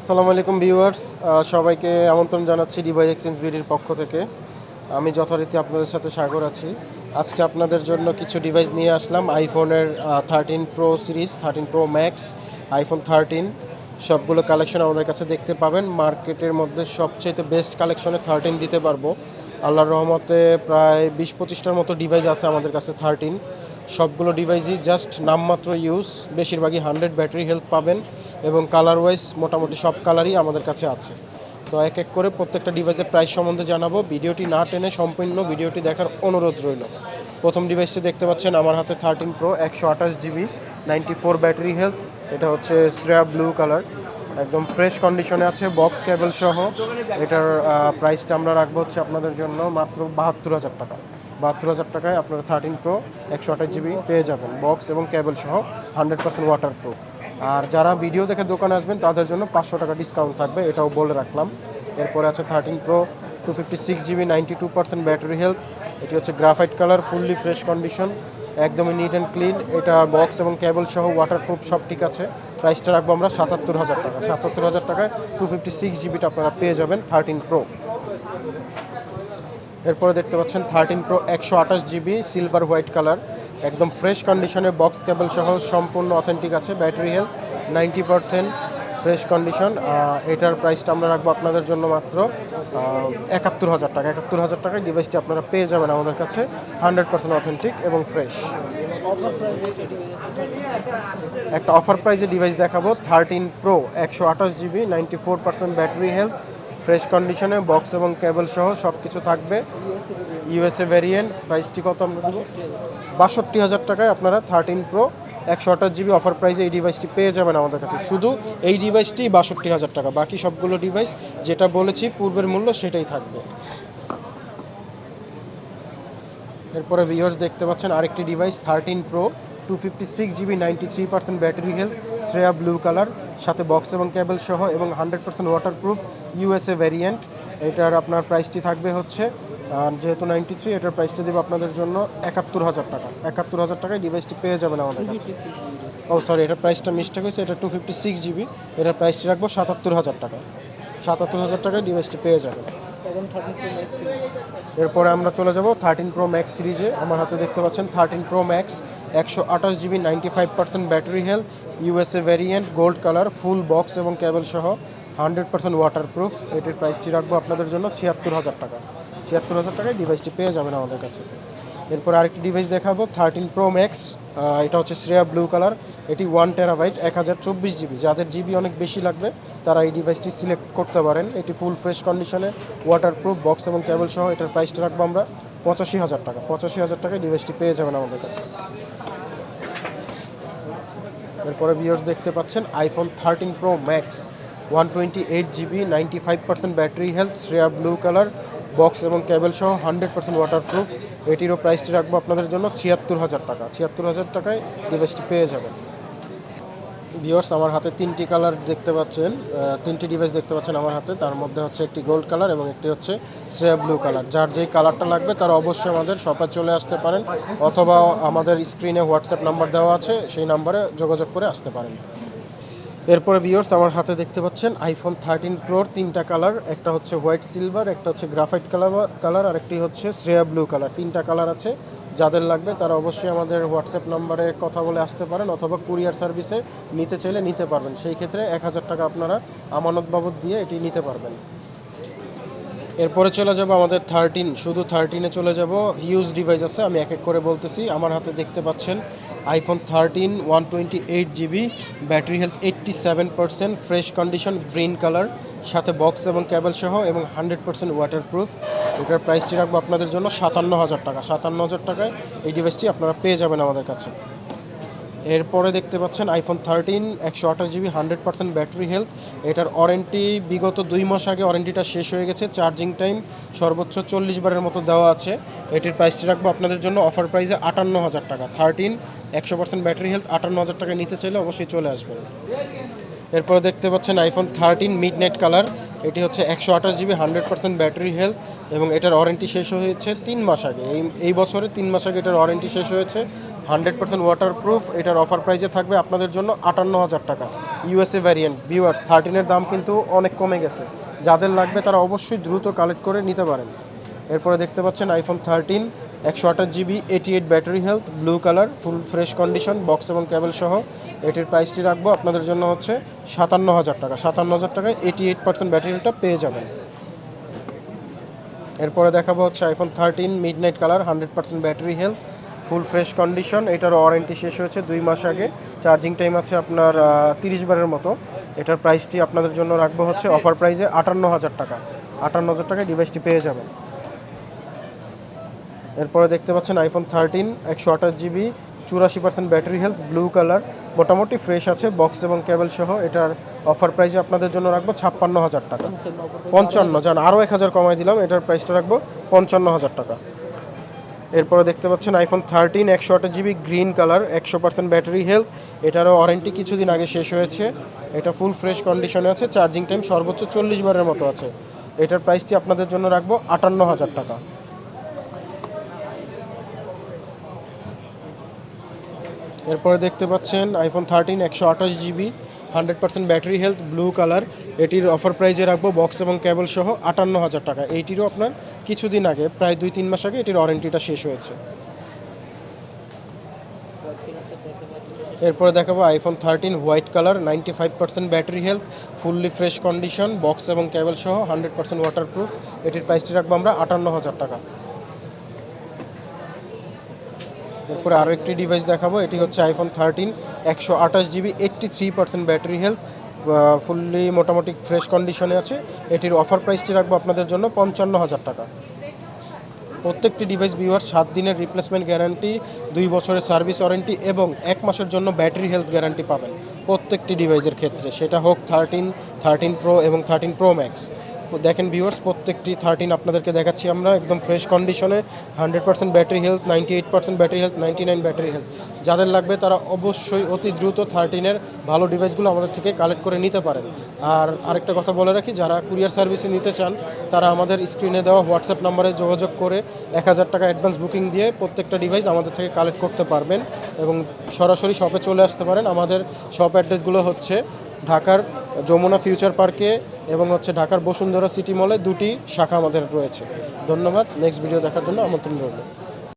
আসসালামু আলাইকুম ভিউয়ার্স সবাইকে আমন্ত্রণ জানাচ্ছি ডিভাই এক্সচেঞ্জ বিডির পক্ষ থেকে। আমি যথারীতি আপনাদের সাথে সাগর আছি। আজকে আপনাদের জন্য কিছু ডিভাইস নিয়ে আসলাম আইফোনের thirteen pro series thirteen pro max iPhone thirteen সবগুলো কালেকশন আমাদের কাছে দেখতে পাবেন। মার্কেটের মধ্যে সবচেয়ে বেস্ট কালেকশনে থার্টিন দিতে পারব। আল্লাহর রহমতে প্রায় বিশ পঁচিশটার মতো ডিভাইস আছে আমাদের কাছে থার্টিন সবগুলো ডিভাইসই জাস্ট নামমাত্র ইউজ বেশিরভাগই হান্ড্রেড ব্যাটারি হেলথ পাবেন। এবং কালার ওয়াইজ মোটামুটি সব কালারই আমাদের কাছে আছে। তো এক এক করে প্রত্যেকটা ডিভাইসের প্রাইস সম্বন্ধে জানাব। ভিডিওটি না টেনে সম্পূর্ণ ভিডিওটি দেখার অনুরোধ রইল। প্রথম ডিভাইসটি দেখতে পাচ্ছেন আমার হাতে থার্টিন প্রো একশো আঠাশ GB ninety four battery health এটা হচ্ছে শ্রেয়া ব্লু কালার একদম ফ্রেশ কন্ডিশনে আছে বক্স কেবল সহ। এটার প্রাইসটা আমরা রাখব হচ্ছে আপনাদের জন্য মাত্র বাহাত্তর হাজার টাকা। বাহাত্তর হাজার টাকায় আপনারা থার্টিন প্রো একশো আঠাশ জিবি পেয়ে যাবেন বক্স এবং কেবল সহ হান্ড্রেড পার্সেন্ট ওয়াটার প্রুফ আর যারা ভিডিও দেখে দোকানে আসবেন, তাদের জন্য পাঁচশো টাকা ডিসকাউন্ট থাকবে, এটাও বলে রাখলাম। এরপরে আছে thirteen pro two fifty six GB ninety two percent battery health এটি হচ্ছে graphite colour fully fresh condition একদমই নিট অ্যান্ড ক্লিন এটা বক্স এবং কেবল সহ ওয়াটার প্রুফ সব ঠিক আছে। প্রাইসটা রাখব আমরা সাতাত্তর হাজার টাকা। সাতাত্তর হাজার টাকায় টু ফিফটি সিক্স জিবিটা আপনারা পেয়ে যাবেন থার্টিন প্রো এরপরে দেখতে পাচ্ছেন থার্টিন প্রো একশো আঠাশ জিবি সিলভার হোয়াইট কালার একদম ফ্রেশ কন্ডিশনে বক্স কেবল সহ সম্পূর্ণ অথেন্টিক আছে battery health ninety percent fresh condition এটার প্রাইসটা আমরা রাখব আপনাদের জন্য মাত্র একাত্তর হাজার টাকা। একাত্তর হাজার টাকায় ডিভাইসটি আপনারা পেয়ে যাবেন আমাদের কাছে হান্ড্রেড পার্সেন্ট অথেন্টিক এবং ফ্রেশ একটা অফার প্রাইজে ডিভাইস দেখাবো থার্টিন প্রো একশো আঠাশ GB ninety four percent battery health fresh কন্ডিশনে, বক্স এবং কেবল সহ সব কিছু থাকবে। ইউএসএ ভ্যারিয়েন্ট প্রাইসটি কত আমরা দেবো? বাষট্টি হাজার টাকায় আপনারা থার্টিন প্রো একশো আঠাশ জিবি অফার প্রাইসে এই ডিভাইসটি পেয়ে যাবেন আমাদের কাছে। শুধু এই ডিভাইসটি বাষট্টি হাজার টাকা, বাকি সবগুলো ডিভাইস যেটা বলেছি, পূর্বের মূল্য সেটাই থাকবে। এরপরে ভিউয়ার্স দেখতে পাচ্ছেন আরেকটি device thirteen pro two fifty six GB ninety three percent battery health Sierra blue colour সাথে বক্স এবং কেবল সহ এবং hundred percent water proof USA variant এটার আপনার প্রাইসটি থাকবে হচ্ছে আর যেহেতু নাইনটি থ্রি এটার প্রাইসটা দেবে আপনাদের জন্য একাত্তর হাজার টাকা। একাত্তর হাজার টাকায় ডিভাইসটি পেয়ে যাবেন আমাদের কাছে। ও সরি এটার প্রাইসটা মিস্টেক হয়েছে এটা টু ফিফটি সিক্স জিবি এটার প্রাইসটি রাখব সাতাত্তর হাজার টাকা সাতাত্তর হাজার টাকায় ডিভাইসটি পেয়ে যাবেন। এরপরে আমরা চলে যাব থার্টিন প্রো ম্যাক্স সিরিজে আমার হাতে দেখতে পাচ্ছেন থার্টিন প্রো ম্যাক্স একশো আঠাশ GB ninety five percent battery health USA variant gold colour full box এবং কেবল সহ হান্ড্রেড পার্সেন্ট ওয়াটার প্রুফ এটির প্রাইসটি রাখব আপনাদের জন্য ছিয়াত্তর হাজার টাকা। ছিয়াত্তর হাজার টাকায় ডিভাইসটি পেয়ে যাবেন আমাদের কাছে। এরপর আরেকটি ডিভাইস দেখাবো থার্টিন প্রো ম্যাক্স এটা হচ্ছে শ্রেয়া ব্লু কালার। এটি ওয়ান টেরাবাইট এক হাজার চব্বিশ জিবি যাদের জিবি অনেক বেশি লাগবে, তারা এই ডিভাইসটি সিলেক্ট করতে পারেন। এটি ফুল ফ্রেশ কন্ডিশনে ওয়াটার প্রুফ বক্স এবং কেবল সহ এটার প্রাইসটা রাখব আমরা পঁচাশি হাজার টাকা। পঁচাশি হাজার টাকায় ডিভাইসটি পেয়ে যাবেন আমাদের কাছে। এরপরে ভিউয়ার্স দেখতে পাচ্ছেন iPhone thirteen pro max one twenty eight GB ninety five percent battery health Sierra blue colour box এবং কেবল সহ হান্ড্রেড পার্সেন্ট ওয়াটার প্রুফ এটিরও প্রাইসটি রাখব আপনাদের জন্য ছিয়াত্তর হাজার টাকা। ছিয়াত্তর হাজার টাকায় ডিভাইসটি পেয়ে যাবেন। ভিউয়ার্স আমার হাতে তিনটি কালার দেখতে পাচ্ছেন। তিনটি ডিভাইস দেখতে পাচ্ছেন আমার হাতে। তার মধ্যে হচ্ছে একটি গোল্ড কালার এবং একটি হচ্ছে শ্রেয়া ব্লু কালার যার যেই কালারটা লাগবে, তার অবশ্যই আমাদের শপে চলে আসতে পারেন। অথবা আমাদের স্ক্রিনে হোয়াটসঅ্যাপ নাম্বার দেওয়া আছে, সেই নাম্বারে যোগাযোগ করে আসতে পারেন। এরপরে ভিউয়ার্স আমার হাতে দেখতে পাচ্ছেন আইফোন থার্টিন প্রোর তিনটা কালার একটা হচ্ছে হোয়াইট সিলভার একটা হচ্ছে গ্রাফাইট কালার কালার আর একটি হচ্ছে শ্রেয়া ব্লু কালার তিনটা কালার আছে, যাদের লাগবে তারা অবশ্যই আমাদের হোয়াটসঅ্যাপ নাম্বারে কথা বলে আসতে পারেন অথবা কুরিয়ার সার্ভিসে নিতে চাইলে নিতে পারবেন। সেই ক্ষেত্রে এক হাজার টাকা আপনারা আমানত বাবদ দিয়ে এটি নিতে পারবেন। এরপরে চলে যাব আমাদের থার্টিন শুধু থার্টিনে চলে যাব। হিউজ ডিভাইস আছে, আমি এক এক করে বলতেছি। আমার হাতে দেখতে পাচ্ছেন iPhone thirteen one twenty eight GB battery health eighty seven percent fresh condition green colour সাথে বক্স এবং কেবল সহ এবং হান্ড্রেড পার্সেন্ট ওয়াটার প্রুফ এটার প্রাইসটি রাখব আপনাদের জন্য সাতান্ন হাজার টাকা। সাতান্ন হাজার টাকায় এই ডিভাইসটি আপনারা পেয়ে যাবেন আমাদের কাছে। এরপরে দেখতে পাচ্ছেন আইফোন থার্টিন একশো আঠাশ GB hundred percent battery health এটার ওয়ারেন্টি বিগত দুই মাস আগে ওয়ারেন্টিটা শেষ হয়ে গেছে। চার্জিং টাইম সর্বোচ্চ চল্লিশ বারের মতো দেওয়া আছে। এটির প্রাইসটি রাখব আপনাদের জন্য অফার প্রাইসে আটান্ন হাজার টাকা। থার্টিন একশো পার্সেন্ট ব্যাটারি হেলথ আটান্ন হাজার টাকা নিতে চাইলে অবশ্যই চলে আসবেন। এরপরে দেখতে পাচ্ছেন iPhone thirteen midnight colour এটি হচ্ছে একশো আঠাশ GB hundred percent battery health এবং এটার ওয়ারেন্টি শেষ হয়েছে তিন মাস আগে। এই এই বছরে তিন মাস আগে এটার ওয়ারেন্টি শেষ হয়েছে হান্ড্রেড পার্সেন্ট ওয়াটারপ্রুফ এটার অফার প্রাইজে থাকবে আপনাদের জন্য আটান্ন হাজার টাকা। ইউএসএ ভ্যারিয়েন্ট ভিউয়ার্স থার্টিনের দাম কিন্তু অনেক কমে গেছে। যাদের লাগবে তারা অবশ্যই দ্রুত কালেক্ট করে নিতে পারেন। এরপরে দেখতে পাচ্ছেন আইফোন থার্টিন একশো আঠাশ GB eighty eight battery health blue colour full fresh condition box এবং কেবল সহ। এটির প্রাইসটি রাখব আপনাদের জন্য হচ্ছে সাতান্ন হাজার টাকা। সাতান্ন হাজার টাকায় এইটি এইট পার্সেন্ট ব্যাটারি হেলথটা পেয়ে যাবেন। এরপরে দেখাবো হচ্ছে iPhone thirteen midnight colour hundred percent battery health full fresh condition. এটার ওয়ারেন্টি শেষ হয়েছে দুই মাস আগে। চার্জিং টাইম আছে আপনার তিরিশ বারের মতো। এটার প্রাইসটি আপনাদের জন্য রাখব হচ্ছে অফার প্রাইসে আটান্ন হাজার টাকা। আটান্ন হাজার টাকায় ডিভাইসটি পেয়ে যাবেন। এরপরে দেখতে পাচ্ছেন আইফোন থার্টিন একশো আঠাশ জিবি চুরাশি percent battery health blue colour মোটামুটি ফ্রেশ আছে বক্স এবং কেবল সহ। এটার অফার প্রাইসে আপনাদের জন্য রাখব ছাপ্পান্ন হাজার টাকা। পঞ্চান্ন যান আরও এক হাজার কমাই দিলাম, এটার প্রাইসটা রাখব পঞ্চান্ন হাজার টাকা। এরপরে দেখতে পাচ্ছেন আইফোন থার্টিন একশো আঠাশ জিবি গ্রিন কালার একশো পার্সেন্ট ব্যাটারি হেলথ এটারও ওয়ারেন্টি কিছুদিন আগে শেষ হয়েছে। এটা ফুল ফ্রেশ কন্ডিশনে আছে চার্জিং টাইম সর্বোচ্চ চল্লিশ বারের মতো আছে। এটার প্রাইসটি আপনাদের জন্য রাখব আটান্ন হাজার টাকা। এরপরে দেখতে পাচ্ছেন আইফোন থার্টিন একশো আঠাশ GB hundred percent battery health blue colour এটির অফার প্রাইজে রাখব বক্স এবং কেবল সহ আটান্ন হাজার টাকা। এইটিরও আপনার কিছুদিন আগে, প্রায় দুই তিন মাস আগে এটির ওয়ারেন্টিটা শেষ হয়েছে। এরপরে দেখাবো iPhone thirteen white colour ninety five percent battery health fully fresh condition box এবং কেবল সহ হান্ড্রেড পার্সেন্ট ওয়াটারপ্রুফ এটির প্রাইসটি রাখব আমরা আটান্ন হাজার টাকা। এরপরে আরও একটি ডিভাইস দেখাবো। এটি হচ্ছে আইফোন থার্টিন একশো আঠাশ GB eighty three percent battery health fully মোটামুটি ফ্রেশ কন্ডিশনে আছে। এটির অফার প্রাইসটি রাখব আপনাদের জন্য পঞ্চান্ন হাজার টাকা। প্রত্যেকটি ডিভাইস ভিউয়ার সাত দিনের রিপ্লেসমেন্ট গ্যারান্টি দুই বছরের সার্ভিস ওয়ারেন্টি এবং এক মাসের জন্য ব্যাটারি হেলথ গ্যারান্টি পাবেন প্রত্যেকটি ডিভাইসের ক্ষেত্রে। সেটা হোক থার্টিন থার্টিন প্রো এবং থার্টিন প্রো ম্যাক্স দেখেন ভিউয়ার্স প্রত্যেকটি থার্টিন আপনাদেরকে দেখাচ্ছি আমরা, একদম ফ্রেশ কন্ডিশনে hundred percent battery health ninety eight percent battery health ninety nine battery health যাদের লাগবে তারা অবশ্যই অতি দ্রুত থার্টিনের ভালো ডিভাইসগুলো আমাদের থেকে কালেক্ট করে নিতে পারেন। আর আরেকটা কথা বলে রাখি, যারা কুরিয়ার সার্ভিসে নিতে চান, তারা আমাদের স্ক্রিনে দেওয়া হোয়াটসঅ্যাপ নাম্বারে যোগাযোগ করে এক হাজার টাকা অ্যাডভান্স বুকিং দিয়ে প্রত্যেকটা ডিভাইস আমাদের থেকে কালেক্ট করতে পারবেন এবং সরাসরি শপে চলে আসতে পারেন। আমাদের শপ অ্যাড্রেসগুলো হচ্ছে ঢাকার যমুনা ফিউচার পার্কে এবং হচ্ছে ঢাকার বসুন্ধরা সিটি মলে দুটি শাখা আমাদের রয়েছে। ধন্যবাদ। নেক্সট ভিডিও দেখার জন্য আমন্ত্রণ রইল।